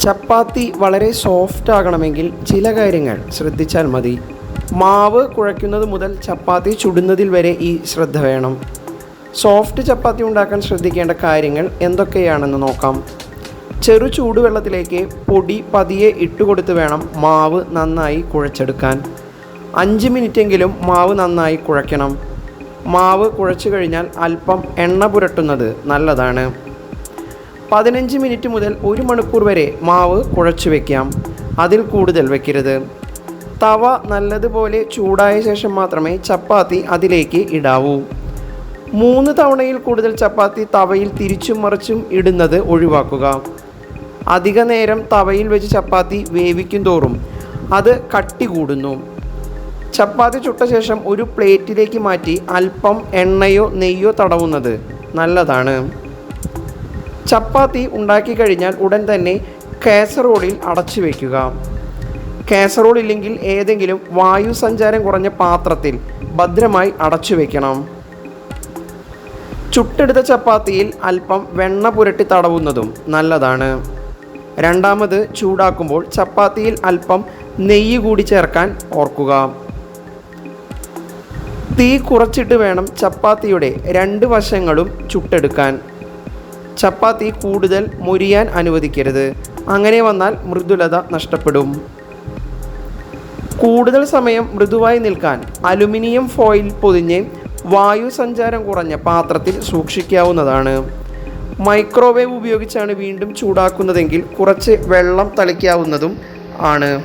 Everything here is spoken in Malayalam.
ചപ്പാത്തി വളരെ സോഫ്റ്റ് ആകണമെങ്കിൽ ചില കാര്യങ്ങൾ ശ്രദ്ധിച്ചാൽ മതി. മാവ് കുഴയ്ക്കുന്നത് മുതൽ ചപ്പാത്തി ചുടുന്നതിൽ വരെ ഈ ശ്രദ്ധ വേണം. സോഫ്റ്റ് ചപ്പാത്തി ഉണ്ടാക്കാൻ ശ്രദ്ധിക്കേണ്ട കാര്യങ്ങൾ എന്തൊക്കെയാണെന്ന് നോക്കാം. ചെറു ചൂടുവെള്ളത്തിലേക്ക് പൊടി പതിയെ ഇട്ടുകൊടുത്ത് വേണം മാവ് നന്നായി കുഴച്ചെടുക്കാൻ. അഞ്ച് മിനിറ്റെങ്കിലും മാവ് നന്നായി കുഴയ്ക്കണം. മാവ് കുഴച്ചു കഴിഞ്ഞാൽ അല്പം എണ്ണ പുരട്ടുന്നത് നല്ലതാണ്. പതിനഞ്ച് മിനിറ്റ് മുതൽ ഒരു മണിക്കൂർ വരെ മാവ് കുഴച്ചു വെക്കാം. അതിൽ കൂടുതൽ വെക്കരുത്. തവ നല്ലതുപോലെ ചൂടായ ശേഷം മാത്രമേ ചപ്പാത്തി അതിലേക്ക് ഇടാവൂ. മൂന്ന് തവണയിൽ കൂടുതൽ ചപ്പാത്തി തവയിൽ തിരിച്ചും മറിച്ചും ഇടുന്നത് ഒഴിവാക്കുക. അധിക നേരം തവയിൽ വെച്ച് ചപ്പാത്തി വേവിക്കും തോറും അത് കട്ടി കൂടുന്നു. ചപ്പാത്തി ചുട്ട ശേഷം ഒരു പ്ലേറ്റിലേക്ക് മാറ്റി അല്പം എണ്ണയോ നെയ്യോ തടവുന്നത് നല്ലതാണ്. ചപ്പാത്തി ഉണ്ടാക്കി കഴിഞ്ഞാൽ ഉടൻ തന്നെ കാസറോളിൽ അടച്ചു വയ്ക്കുക കാസറോൾ ഇല്ലെങ്കിൽ ഏതെങ്കിലും വായു സഞ്ചാരം കുറഞ്ഞ പാത്രത്തിൽ ഭദ്രമായി അടച്ചു വയ്ക്കണം ചുട്ടെടുത്ത ചപ്പാത്തിയിൽ അല്പം വെണ്ണ പുരട്ടി തടവുന്നതും നല്ലതാണ്. രണ്ടാമത് ചൂടാക്കുമ്പോൾ ചപ്പാത്തിയിൽ അല്പം നെയ്യ് കൂടി ചേർക്കാൻ ഓർക്കുക. തീ കുറച്ചിട്ട് വേണം ചപ്പാത്തിയുടെ രണ്ട് വശങ്ങളും ചുട്ടെടുക്കാൻ. ചപ്പാത്തി കൂടുതൽ മുരിയാൻ അനുവദിക്കരുത്. അങ്ങനെ വന്നാൽ മൃദുലത നഷ്ടപ്പെടും. കൂടുതൽ സമയം മൃദുവായി നിൽക്കാൻ അലുമിനിയം ഫോയിൽ പൊതിഞ്ഞ് വായു സഞ്ചാരം കുറഞ്ഞ പാത്രത്തിൽ സൂക്ഷിക്കാവുന്നതാണ്. മൈക്രോവേവ് ഉപയോഗിച്ചാണ് വീണ്ടും ചൂടാക്കുന്നതെങ്കിൽ കുറച്ച് വെള്ളം തളിക്കാവുന്നതും ആണ്.